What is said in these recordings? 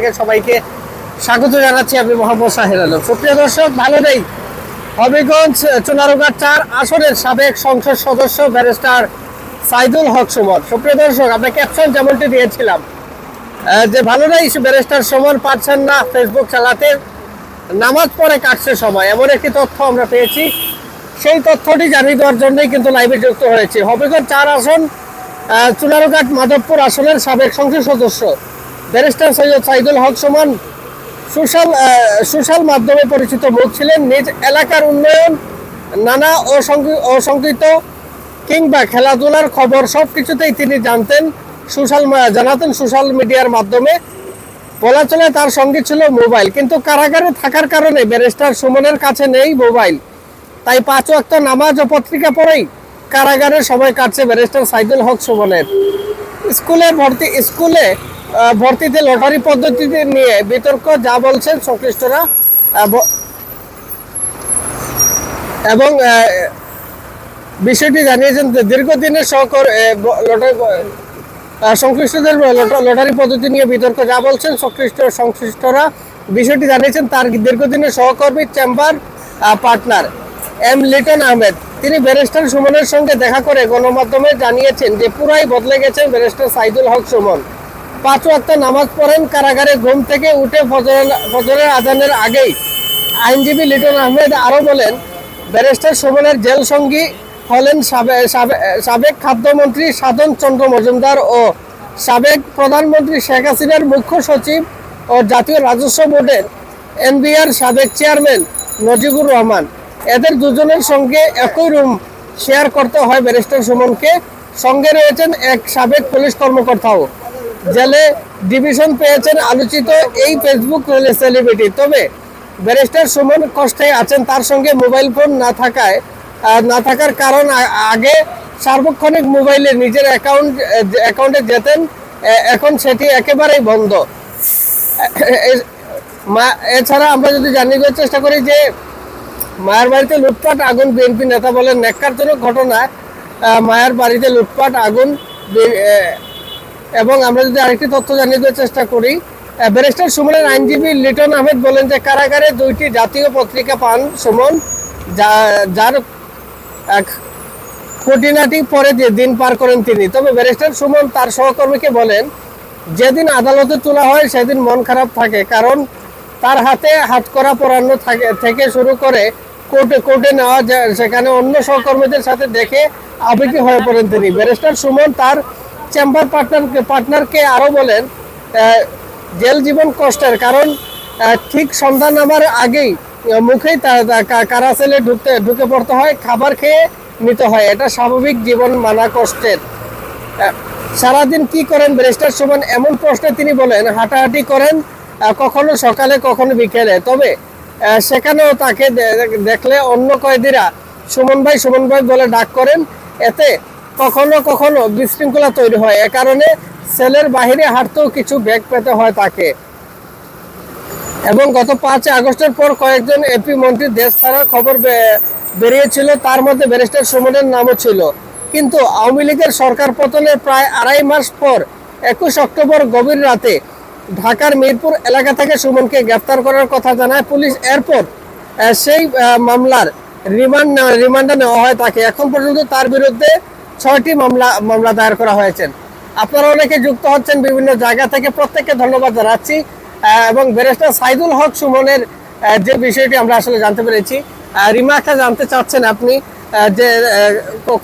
সবাইকে স্বাগত জানাচ্ছি আমি মোহাম্মদ শাহির আলম। সুপ্রিয় দর্শক, ভালো নেই। হবিগঞ্জ চুনারুঘাট চার আসনের সাবেক সংসদ সদস্য ব্যারিস্টার সাইদুল হক সুমন। সুপ্রিয় দর্শক আমরা ক্যাপশন যেমনটি দিয়েছিলাম যে ভালো নেই ব্যারিস্টার সুমন পাচ্ছেন না ফেসবুক চালাতে নামাজ পড়ে কাটছে সময়। এমন একটি তথ্য আমরা পেয়েছি। সেই তথ্যটি জানিয়ে দেওয়ার জন্যই কিন্তু লাইভে যুক্ত হয়েছে। হবিগঞ্জ চার আসন চুনারুঘাট মাধবপুর আসনের সাবেক সংসদ সদস্য barrister Syed Saidul Haque Sumon social social মাধ্যমে পরিচিত মুখ ছিলেন। নিজ এলাকার উন্নয়ন, নানা অসংকি- অসংকৃত কিংবা খেলাধুলার খবর সব কিছুতেই তিনি জানতেন, সোশ্যাল জানাতেন সোশ্যাল মিডিয়ার মাধ্যমে। বলা চলে তার সঙ্গে ছিল মোবাইল, কিন্তু কারাগারে থাকার কারণে ব্যারিস্টার সুমনের কাছে নেই মোবাইল। তাই পাঁচ ওয়াক্ত নামাজ ও পত্রিকা পড়েই কারাগারে সময় কাটছে ব্যারিস্টার সাইদুল হক সুমনের। স্কুলে ভর্তি, স্কুলে ভর্তিতে লটারি পদ্ধতিতে নিয়ে বিতর্ক, যা বলছেন সংশ্লিষ্টরা এবং বিষয়টি জানিয়েছেন যে দীর্ঘদিনের সহকর লটারি সংশ্লিষ্টদের লটারি পদ্ধতি নিয়ে বিতর্ক, যা বলছেন সংশ্লিষ্ট, সংশ্লিষ্টরা। বিষয়টি জানিয়েছেন তার দীর্ঘদিনের সহকর্মী, chamber partner, M Liton Ahmed. তিনি ব্যারিস্টার সুমনের সঙ্গে দেখা করে গণমাধ্যমে জানিয়েছেন যে পুরাই বদলে গেছেন ব্যারিস্টার সাইদুল হক সুমন। পাঁচ ওয়াক্ত নামাজ পড়েন কারাগারে ঘুম থেকে উঠে ফজরের আজানের আগেই। আইনজীবী লিটন আহমেদ আরও বলেন, ব্যারিস্টার সুমনের জেল সঙ্গী হলেন সাবে- সাবে- সাবেক খাদ্যমন্ত্রী সাধন চন্দ্র মজুমদার ও সাবেক প্রধানমন্ত্রী শেখ হাসিনার মুখ্য সচিব ও জাতীয় রাজস্ব বোর্ডের এনবিআর সাবেক চেয়ারম্যান নজিবুর রহমান। এদের দুজনের সঙ্গে একই রুম শেয়ার করতে হয় ব্যারিস্টার সুমনকে। সঙ্গে রয়েছেন এক সাবেক পুলিশ কর্মকর্তাও। জেলে ডিভিশন পেয়েছেন আলোচিত এই ফেসবুক সেলিব্রিটি তবে ব্যারিস্টার সুমন কষ্টে আছেন তার সঙ্গে মোবাইল ফোন না থাকায় না থাকার কারণ আগে সার্বক্ষণিক মোবাইলে নিজের অ্যাকাউন্ট অ্যাকাউন্টে যেতেন এখন সেটি একেবারেই বন্ধ। মা- এছাড়া আমরা যদি জানিয়ে চেষ্টা করি যে মায়ের বাড়িতে লুটপাট আগুন বিএনপি নেতা বলেন ন্যাক্কারজনক ঘটনায় আহ, মায়ের বাড়িতে লুটপাট আগুন এবং আমরা যদি আরেকটি তথ্য জানিয়ে দেওয়ার চেষ্টা করি ব্যারিস্টার সুমনের আইনজীবী লিটন আহমেদ বলেন যে কারাগারে দুইটি জাতীয় পত্রিকা পান সুমন, যা- যার এক খুঁটিনাটি পরে যে দিন পার করেন তিনি। তবে ব্যারিস্টার সুমন তার সহকর্মীকে বলেন, যেদিন আদালতে তোলা হয়, সেদিন মন খারাপ থাকে, কারণ তার হাতে হাতকড়া পরানো থাকে থেকে শুরু করে কোর্টে কোর্টে নেওয়া যায়। সেখানে অন্য সহকর্মীদের সাথে দেখে আবেগী হয়ে পড়েন তিনি। ব্যারিস্টার সুমন তার চেম্বার পার্টনারকে পার্টনারকে আরও বলেন জেল জীবন কষ্টের, কারণ ঠিক সন্ধ্যা নামার আগেই মুখেই কারা সেলে ঢুকতে, ঢুকে পড়তে হয়, খাবার খেয়ে নিতে হয়, এটা স্বাভাবিক জীবন মানা কষ্টের। সারাদিন কি করেন ব্যারিস্টার সুমন? এমন প্রশ্নে তিনি বলেন, হাঁটাহাঁটি করেন কখনো সকালে, কখনো বিকেলে। তবে সেখানেও তাকে দেখলে অন্য কয়েদিরা সুমন ভাই সুমন ভাই বলে ডাক করেন, এতে কখনো কখনো বিশৃঙ্খলা তৈরি হয়। এ কারণে সেলের বাহিরে হাঁটতেও কিছু ব্যাগ পেতে হয় তাকে। এবং গত পাঁচই আগস্টের পর কয়েকজন এপি মন্ত্রী দেশ ছাড়ার খবর বেরিয়েছিল, তার মধ্যে ব্যারিস্টার সুমনের নামও ছিল। কিন্তু আওয়ামী লীগের সরকার পতনের প্রায় আড়াই মাস পর, একুশ অক্টোবর গভীর রাতে ঢাকার মিরপুর এলাকা থেকে সুমনকে গ্রেফতার করার কথা জানায় পুলিশ। এরপর সেই মামলার রিমান্ড রিমান্ডে নেওয়া হয় তাকে। এখন পর্যন্ত তার বিরুদ্ধে ছয়টি মামলা মামলা দায়ের করা হয়েছে। আপনারা অনেকে যুক্ত হচ্ছেন বিভিন্ন জায়গা থেকে। প্রত্যেককে ধন্যবাদ জানাচ্ছি। এবং ব্যারিস্টার সাইদুল হক সুমনের যে বিষয়টি আমরা আসলে জানতে পেরেছি আহ, রিমা একটা জানতে চাচ্ছেন আপনি যে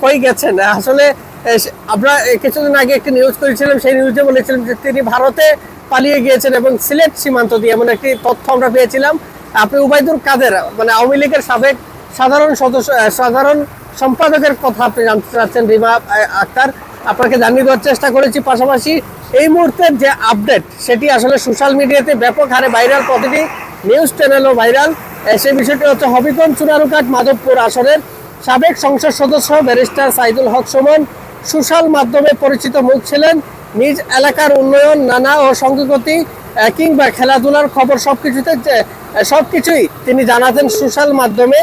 কই গেছেন? আসলে আমরা কিছুদিন আগে একটি নিউজ করেছিলাম সেই নিউজে বলেছিলাম যে তিনি ভারতে পালিয়ে গিয়েছেন এবং সিলেট সীমান্ত দিয়ে এমন একটি তথ্য আমরা পেয়েছিলাম। আপনি উবাইদুর কাদের মানে আওয়ামী লীগের সাবেক সাধারণ সদস্য সাধারণ সম্পাদকের কথা আপনি জানতে চাচ্ছেন, রিমা আক্তার। আপনাকে জানিয়ে দেওয়ার চেষ্টা করেছি, পাশাপাশি এই মুহূর্তের যে আপডেট সেটি আসলে সোশ্যাল মিডিয়াতে ব্যাপক হারে ভাইরাল প্রতিটি নিউজ চ্যানেলও ভাইরাল সে বিষয়টি হচ্ছে হবিগঞ্জ চুনারুঘাট মাধবপুর আসনের সাবেক সংসদ সদস্য ব্যারিস্টার সাইদুল হক সুমন, সোশ্যাল মাধ্যমে পরিচিত মুখ ছিলেন, নিজ এলাকার উন্নয়ন, নানা ও সংগতি কিংবা খেলাধুলার খবর সবকিছুতে সব কিছুই তিনি জানাতেন সোশ্যাল মাধ্যমে।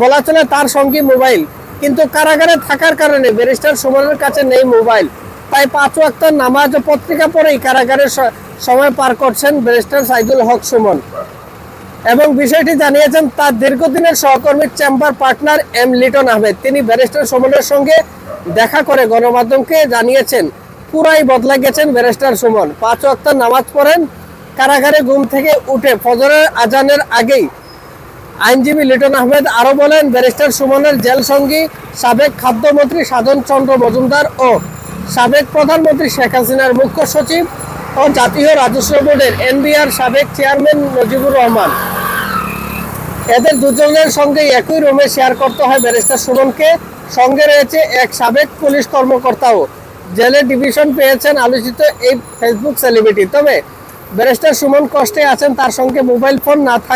বলা চলে তার সঙ্গী মোবাইল। কিন্তু কারাগারে থাকার কারণে ব্যারিস্টার সুমনের কাছে নেই মোবাইল। তাই পাঁচ ওয়াক্ত নামাজ পত্রিকা পড়েই কারাগারে সময় পার করছেন ব্যারিস্টার সাইদুল হক সুমন। এবং বিষয়টি জানিয়েছেন তার দীর্ঘদিনের সহকর্মী chamber partner M Liton Ahmed. তিনি ব্যারিস্টার সুমনের সঙ্গে দেখা করে গণমাধ্যমকে জানিয়েছেন, পুরাই বদলা গেছেন ব্যারিস্টার সুমন। পাঁচ ওয়াক্ত নামাজ পড়েন, কারাগারে ঘুম থেকে উঠে ফজরের আজানের আগেই আইনজীবী লিটন আহমেদ আরও বলেন ব্যারিস্টার সুমনের জেল সঙ্গী সাবেক খাদ্যমন্ত্রী সাধন চন্দ্র মজুমদার ও সাবেক প্রধানমন্ত্রী শেখ হাসিনার মুখ্য সচিব ও জাতীয় রাজস্ব বোর্ডের এনবিআর সাবেক চেয়ারম্যান নজিবুর রহমান। এদের দুজনের সঙ্গে একই রুমে শেয়ার করতে হয় ব্যারিস্টার সুমনকে। সঙ্গে রয়েছে এক সাবেক পুলিশ কর্মকর্তাও। জেলে ডিভিশন পেয়েছেন আলোচিত এই ফেসবুক সেলিব্রিটি। তবে ব্যারিস্টার সুমন কষ্টে আছেন তার সঙ্গে মোবাইল ফোন না আহ,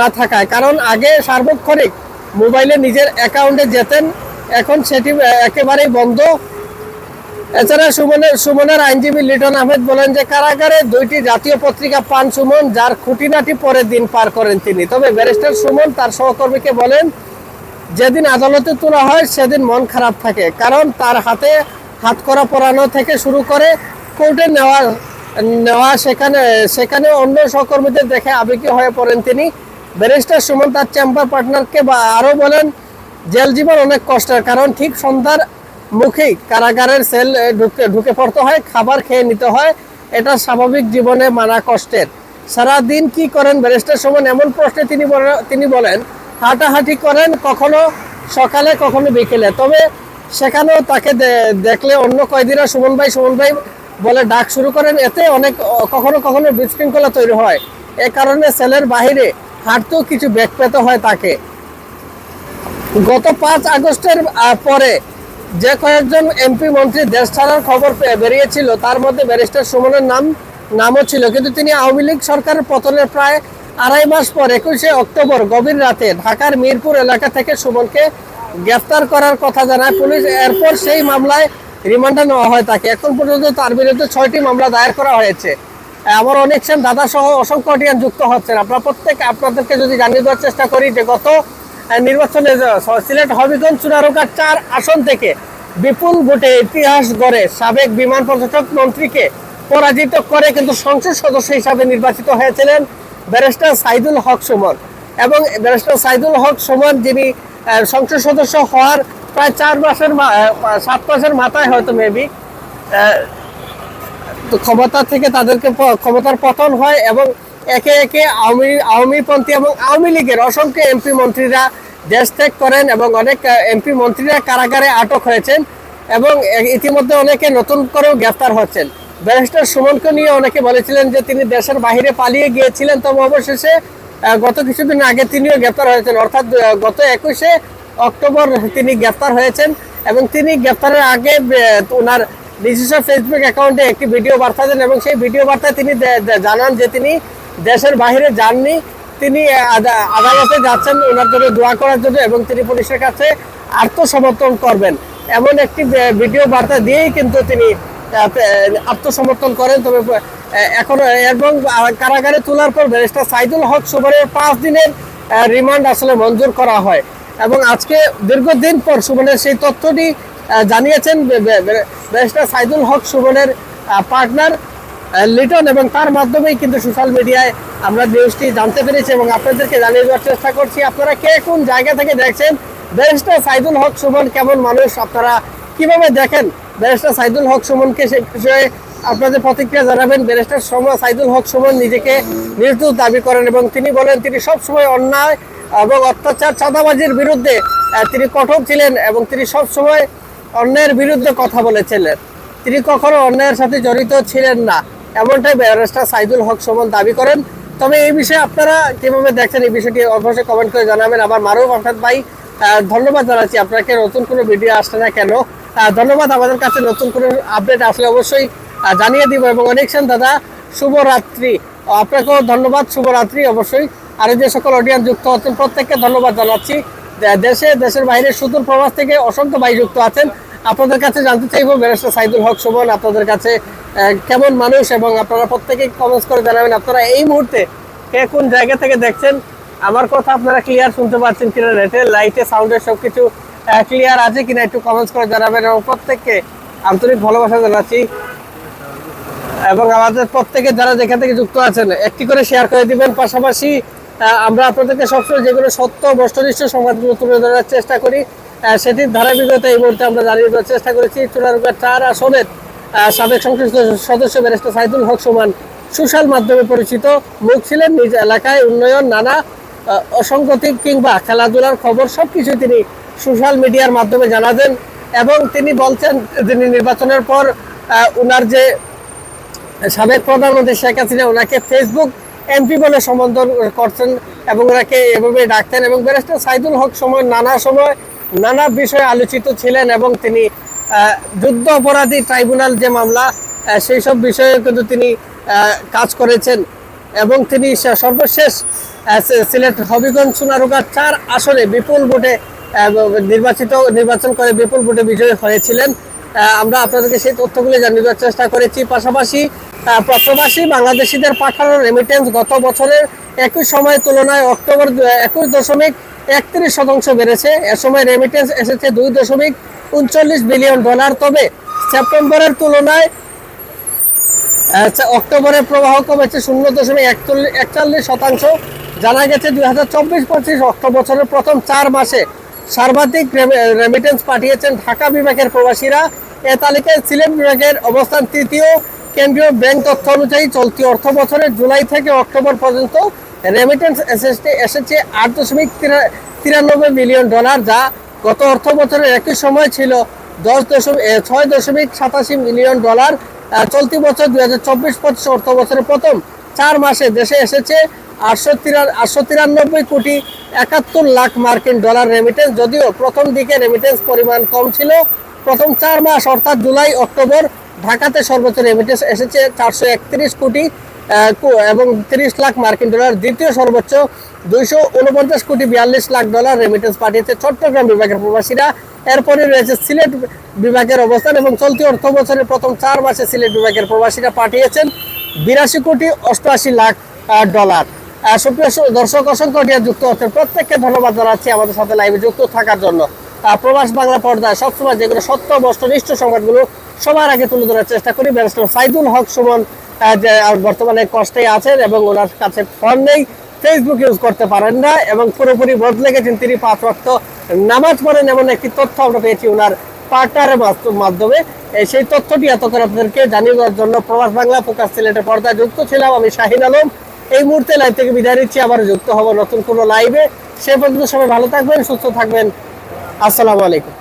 না থাকায়। কারণ আগে সার্বক্ষণিক মোবাইলে নিজের অ্যাকাউন্টে যেতেন, এখন সেটি একেবারেই বন্ধ। এছাড়া সুমনের সুমনের আইনজীবী লিটন আহমেদ বলেন যে কারাগারে দুইটি জাতীয় পত্রিকা পান সুমন, যার খুঁটিনাটি পরের দিন পার করেন তিনি। তবে ব্যারিস্টার সুমন তার সহকর্মীকে বলেন, যেদিন আদালতে তোলা হয়, সেদিন মন খারাপ থাকে। কারণ তার হাতে হাত করা পরানো থেকে শুরু করে কোর্টে নেওয়া নেওয়া সেখানে সেখানে অন্য সহকর্মীদের দেখে আবেগী হয়ে পড়েন তিনি। ব্যারিস্টার সুমন, তার চেম্বার পার্টনারকে বা আরও বলেন, জেল জীবন অনেক কষ্টের, কারণ ঠিক সন্ধ্যার মুখেই কারাগারের সেল ঢুকে ঢুকে পড়তে হয়, খাবার খেয়ে নিতে হয়। এটা স্বাভাবিক জীবনে মানা কষ্টের। সারাদিন কি করেন ব্যারিস্টার সুমন? এমন প্রশ্নে তিনি তিনি বলেন, হাঁটাহাঁটি করেন কখনো সকালে, কখনো বিকেলে। তবে সেখানেও তাকে দেখলে অন্য কয়েদিরা সুমন ভাই সুমন ভাই বলে ডাক শুরু করেন, এতে অনেক কখনো কখনো বিশৃঙ্খলা তৈরি হয়। এ কারণে সেলের বাহিরে হাঁটতেও কিছু ব্যাগ পেতে হয় তাকে। গত পাঁচ আগস্টের পরে যে কয়েকজন এমপি মন্ত্রী দেশ ছাড়ার খবর পেয়ে বেরিয়েছিল, তার মধ্যে ব্যারিস্টার সুমনের নাম, নামও ছিল। কিন্তু তিনি আওয়ামী লীগ সরকারের পতনের প্রায় আড়াই মাস পর, একুশে অক্টোবর গভীর রাতে ঢাকার মিরপুর এলাকা থেকে সুমনকে গ্রেফতার করার কথা জানায় পুলিশ। এরপর সেই মামলায় রিমান্ডে নেওয়া হয় তাকে। এখন পর্যন্ত তার বিরুদ্ধে ছয়টি মামলা দায়ের করা হয়েছে। আমার অনেক সেন দাদা সহ অসংখ্য অডিয়ান যুক্ত হচ্ছেন। আপনারা প্রত্যেক আপনাদেরকে যদি জানিয়ে দেওয়ার চেষ্টা করি যে গত নির্বাচনে সিলেট হবিগঞ্জ চুনারুকার চার আসন থেকে বিপুল ভোটে ইতিহাস গড়ে সাবেক বিমান পর্যটক মন্ত্রীকে পরাজিত করে কিন্তু সংসদ সদস্য হিসাবে নির্বাচিত হয়েছিলেন ব্যারিস্টার সাইদুল হক সুমন। এবং ব্যারিস্টার সাইদুল হক সুমন যিনি সংসদ সদস্য হওয়ার প্রায় চার মাসের সাত মাসের মাথায় হয়তো মেবি ক্ষমতা থেকে তাদেরকে ক্ষমতার পতন হয় এবং একে একে আওয়ামী, আওয়ামীপন্থী এবং আওয়ামী লীগের অসংখ্য এমপি মন্ত্রীরা দেশ ত্যাগ করেন এবং অনেক এমপি মন্ত্রীরা কারাগারে আটক হয়েছেন এবং ইতিমধ্যে অনেকে নতুন করেও গ্রেফতার হচ্ছেন। ব্যারিস্টার সুমনকে নিয়ে অনেকে বলেছিলেন যে তিনি দেশের বাইরে পালিয়ে গিয়েছিলেন, তবে অবশেষে গত কিছুদিন আগে তিনিও গ্রেফতার হয়েছেন। অর্থাৎ গত একুশে অক্টোবর তিনি গ্রেফতার হয়েছেন এবং তিনি গ্রেফতারের আগে ওনার নিজস্ব ফেসবুক অ্যাকাউন্টে একটি ভিডিও বার্তা দেন এবং সেই ভিডিও বার্তায় তিনি জানান যে তিনি দেশের বাইরে যাননি। তিনি আদা- আদালতে যাচ্ছেন ওনার জন্য দোয়া করার জন্য এবং তিনি পুলিশের কাছে আত্মসমর্পণ করবেন। এমন একটি ভিডিও বার্তা দিয়েই কিন্তু তিনি আত্মসমর্পণ করেন। তবে এখন এবং কারাগারে তোলার পর ব্যারিস্টার সাইদুল হক সুমনের পাঁচ দিনের রিমান্ড আসলে মঞ্জুর করা হয়। এবং আজকে দীর্ঘদিন পর সুমনের সেই তথ্যটি জানিয়েছেন ব্যারিস্টার সাইদুল হক, সুমনের পার্টনার লিটন এবং তার মাধ্যমেই কিন্তু সোশ্যাল মিডিয়ায় আমরা নিউজটি জানতে পেরেছি এবং আপনাদেরকে জানিয়ে দেওয়ার চেষ্টা করছি। আপনারা কে কোন জায়গা থেকে দেখছেন? ব্যারিস্টার সাইদুল হক, সুমন কেমন মানুষ? আপনারা কীভাবে দেখেন? ব্যারিস্টার সাইদুল হক, সুমনকে সে বিষয়ে আপনাদের প্রতিক্রিয়া জানাবেন। ব্যারিস্টার সাইদুল হক, সুমন নিজেকে নির্দোষ দাবি করেন এবং তিনি বলেন, তিনি সবসময় অন্যায় এবং অত্যাচার চাঁদাবাজির বিরুদ্ধে তিনি কঠোর ছিলেন এবং তিনি সবসময় অন্যায়ের বিরুদ্ধে কথা বলেছিলেন তিনি কখনো অন্যায়ের সাথে জড়িত ছিলেন না। এমনটাই ব্যারিস্টার সাইদুল হক সুমন দাবি করেন। তবে এই বিষয়ে আপনারা কীভাবে দেখছেন? এই বিষয়টি অবশ্যই কমেন্ট করে জানাবেন। আমার মারুফ আফাদ ভাই ধন্যবাদ জানাচ্ছি। আপনাকে নতুন কোনো ভিডিও আসছে না কেন? ধন্যবাদ। আমাদের কাছে নতুন কোনো আপডেট আসলে অবশ্যই জানিয়ে দিব। এবং অনেকক্ষণ দাদা, শুভরাত্রি। আপনাকেও ধন্যবাদ। শুভরাত্রি। অবশ্যই আর যে সকল অডিয়েন্স যুক্ত হচ্ছেন প্রত্যেককে ধন্যবাদ জানাচ্ছি। দেশে, দেশের বাইরে সুদূর প্রবাস থেকে অসংখ্য ভাই যুক্ত আছেন। আপনাদের কাছে জানতে চাইব, ব্যারিস্টার সাইদুল হক সুমন, আপনাদের কাছে কেমন মানুষ এবং আপনারা প্রত্যেকে কমেন্টস করে জানাবেন। আপনারা এই মুহূর্তে কে কোন জায়গা থেকে দেখছেন? আমার কথা আপনারা ক্লিয়ার শুনতে পাচ্ছেন কিনা নেটে লাইটে সাউন্ডে সব কিছু ক্লিয়ার আছে কিনা একটু কমেন্টস করে জানাবেন এবং প্রত্যেককে আন্তরিক ভালোবাসা জানাচ্ছি। এবং আমাদের প্রত্যেকে যারা যেখান থেকে যুক্ত আছেন, একটি করে শেয়ার করে দিবেন। পাশাপাশি আমরা আপনাদেরকে সবসময় যেগুলো সত্য বস্তনিষ্ঠ সংবাদগুলো তুলে ধরার চেষ্টা করি সেটির ধারাবাহিকতা এই মুহূর্তে আমরা জানিয়ে দেওয়ার চেষ্টা করেছি। চুনারুগা চার আসনের সাবেক সংশ্লিষ্ট সদস্য ব্যারিস্টার সাইদুল হক সুমান সোশ্যাল মাধ্যমে পরিচিত। মুখ ছিলেন নিজ এলাকায়, উন্নয়ন, নানা অসঙ্গতি কিংবা খেলাধুলার খবর সব কিছু তিনি সোশ্যাল মিডিয়ার মাধ্যমে জানাতেন এবং তিনি বলছেন তিনি নির্বাচনের পর উনার যে সাবেক প্রধানমন্ত্রী শেখ হাসিনা ওনাকে ফেসবুক এমপি বলে সম্বোধন করছেন এবং ওনাকে এভাবে ডাকতেন এবং ব্যারিস্টার সাইদুল হক সময়, নানা সময় নানা বিষয়ে আলোচিত ছিলেন এবং তিনি যুদ্ধ অপরাধী ট্রাইব্যুনাল যে মামলা সেই সব বিষয়ে কিন্তু তিনি কাজ করেছেন এবং তিনি সর্বশেষ সিলেট হবিগঞ্জ সোনারুগা চার আসনে বিপুল ভোটে নির্বাচিত, নির্বাচন করে বিপুল ভোটে বিজয়ী হয়েছিলেন। আমরা আপনাদেরকে সেই তথ্যগুলি জানিয়ে দেওয়ার চেষ্টা করেছি। পাশাপাশি প্রবাসী বাংলাদেশিদের পাঠানো রেমিটেন্স গত বছরের একই সময়ের তুলনায় অক্টোবর একুশ দশমিক একত্রিশ শতাংশ বেড়েছে। এ সময় রেমিটেন্স এসেছে দুই দশমিক উনচল্লিশ বিলিয়ন ডলার তবে সেপ্টেম্বরের তুলনায় আচ্ছা অক্টোবরে প্রবাহ কমেছে শূন্য দশমিক একচল্লিশ শতাংশ। জানা গেছে দুই হাজার চব্বিশ পঁচিশ অক্টো বছরের প্রথম চার মাসে সর্বাধিক রেমিটেন্স পাঠিয়েছেন ঢাকা বিভাগের প্রবাসীরা। এ তালিকায় সিলেট বিভাগের অবস্থান তৃতীয় কেন্দ্রীয় ব্যাংক তথ্য অনুযায়ী চলতি অর্থ বছরের জুলাই থেকে অক্টোবর পর্যন্ত রেমিটেন্স এসেছে এসেছে আট দশমিক তিরা- তিরানব্বই মিলিয়ন ডলার, যা গত অর্থ বছরের একই সময় ছিল দশ দশমিক ছয় দশমিক সাতাশি মিলিয়ন ডলার। চলতি বছর দুই হাজার চব্বিশ পঁচিশ অর্থ বছরের প্রথম চার মাসে দেশে এসেছে আটশো তিরা, আটশো তিরানব্বই কোটি একাত্তর লাখ মার্কিন ডলার রেমিটেন্স যদিও প্রথম দিকে রেমিটেন্স পরিমাণ কম ছিল। প্রথম চার মাস, অর্থাৎ জুলাই, অক্টোবর ঢাকাতে সর্বোচ্চ রেমিটেন্স এসেছে চারশো একত্রিশ কোটি এবং তিরিশ লাখ মার্কিন ডলার। দ্বিতীয় সর্বোচ্চ দুইশো উনপঞ্চাশ কোটি বিয়াল্লিশ লাখ ডলার রেমিটেন্স পাঠিয়েছে চট্টগ্রাম বিভাগের প্রবাসীরা। এরপরে রয়েছে সিলেট বিভাগের অবস্থান এবং চলতি অর্থ বছরের প্রথম চার মাসে সিলেট বিভাগের প্রবাসীরা পাঠিয়েছেন বিরাশি কোটি অষ্টআশি লাখ ডলার। সুপ্রিয় দর্শক, অসংখ্য যুক্ত হচ্ছেন। প্রত্যেককে ধন্যবাদ জানাচ্ছি আমাদের সাথে লাইভে যুক্ত থাকার জন্য। প্রবাস বাংলা পর্দায় সবসময় যেগুলো সত্য বস্তনিষ্ঠ সংবাদগুলো সবার আগে তুলে ধরার চেষ্টা করি। ব্যারিস্টার সাইদুল হক সুমন বর্তমানে কষ্টে আছেন এবং ওনার কাছে ফোন নেই ফেসবুক ইউজ করতে পারেন না এবং পুরোপুরি বদলে গেছেন তিনি পাঁচ রক্ত নামাজ পড়েন এমন একটি তথ্য আমরা পেয়েছি ওনার পার্টনারের মাধ্যমে। সেই তথ্যটি এতক্ষণ আপনাদেরকে জানিয়ে দেওয়ার জন্য প্রবাস বাংলা ফোকাস সিলেটের পর্দায় যুক্ত ছিলাম আমি শাহিন আলম। এই মুহূর্তে লাইভ থেকে বিদায় নিচ্ছি আবার যুক্ত হব নতুন কোনো লাইভে। সে পর্যন্ত সবাই ভালো থাকবেন, সুস্থ থাকবেন। আসসালামু আলাইকুম।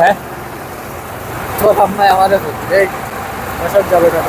হ্যাঁ? তো আপনার আমাদের এই ওসব যাবে না।